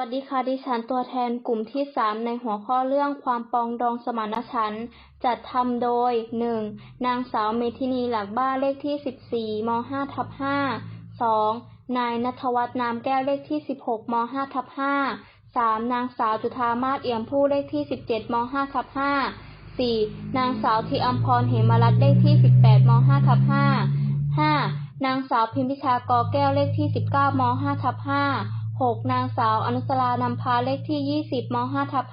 วัสดีค่ะ ดิฉันตัวแทนกลุ่มที่ 3 ในหัวข้อเรื่องความปองดองสมานฉันท์จัดทำโดย 1. นางสาวเมธินีหลักบ้านเลขที่ 14ม5ทับ5 2. นายณัฐวัฒน์นามแก้วเลขที่ 16ม5ทับ5 3. นางสาวจุธามาศเอี่ยมผู้เลขที่ 17ม5ทับ5 4. นางสาวธีอัมพรเหมรัตน์เลขที่ 18ม5ทับ5 5. นางสาวพิมพิชากอแก้วเลขที่ 19ม5ทับ5 6. นางสาวอนุสรานำพาเลขที่ 20ม5ทับ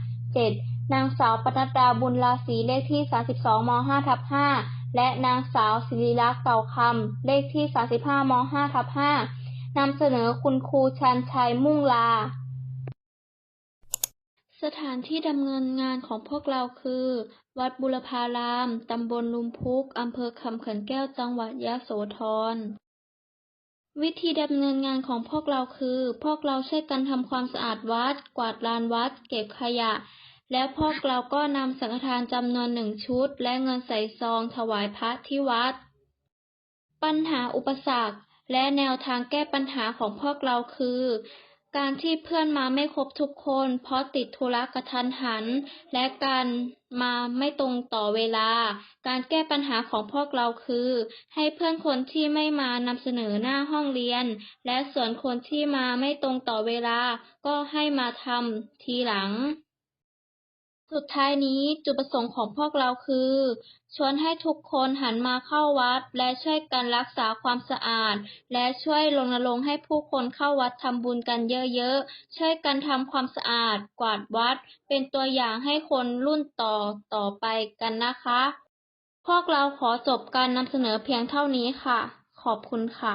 5 7. นางสาวปนัดดาบุญราศีเลขที่ 32ม5ทับ5และนางสาวศิริลักษ์เก่าคำเลขที่ 35ม5ทับ5นำเสนอคุณครูชันชัยมุ่งลา สถานที่ดำเนินงานของพวกเราคือ วัดบุรพาราม ตำบลลุมพุก อำเภอคำเขื่อนแก้ว จังหวัดยะโสธร วิธีดำเนินงานของพวกเราคือ พวกเราช่วยกันทำความสะอาดวัด กวาดลานวัด เก็บขยะ แล้วพวกเราก็นำสังฆทานจำนวนหนึ่งชุด และเงินใส่ซองถวายพระที่วัด ปัญหาอุปสรรค และแนวทางแก้ปัญหาของพวกเราคือ การที่เพื่อนมาไม่ครบทุกคน เพราะติดธุระกระทันหัน และการมาไม่ตรงต่อเวลา การแก้ปัญหาของพวกเราคือ ให้เพื่อนคนที่ไม่มานำเสนอหน้าห้องเรียน และส่วนคนที่มาไม่ตรงต่อเวลา ก็ให้มาทำทีหลัง สุดท้ายนี้จุดประสงค์ของพวกเราคือ ชวนให้ทุกคนหันมาเข้าวัด และช่วยกันรักษาความสะอาด และช่วยรณรงค์ให้ผู้คนเข้าวัดทำบุญกันเยอะๆ ช่วยกันทำความสะอาด กวาดวัด เป็นตัวอย่างให้คนรุ่นต่อต่อไปกันนะคะ พวกเราขอจบการนำเสนอเพียงเท่านี้ค่ะ ขอบคุณค่ะ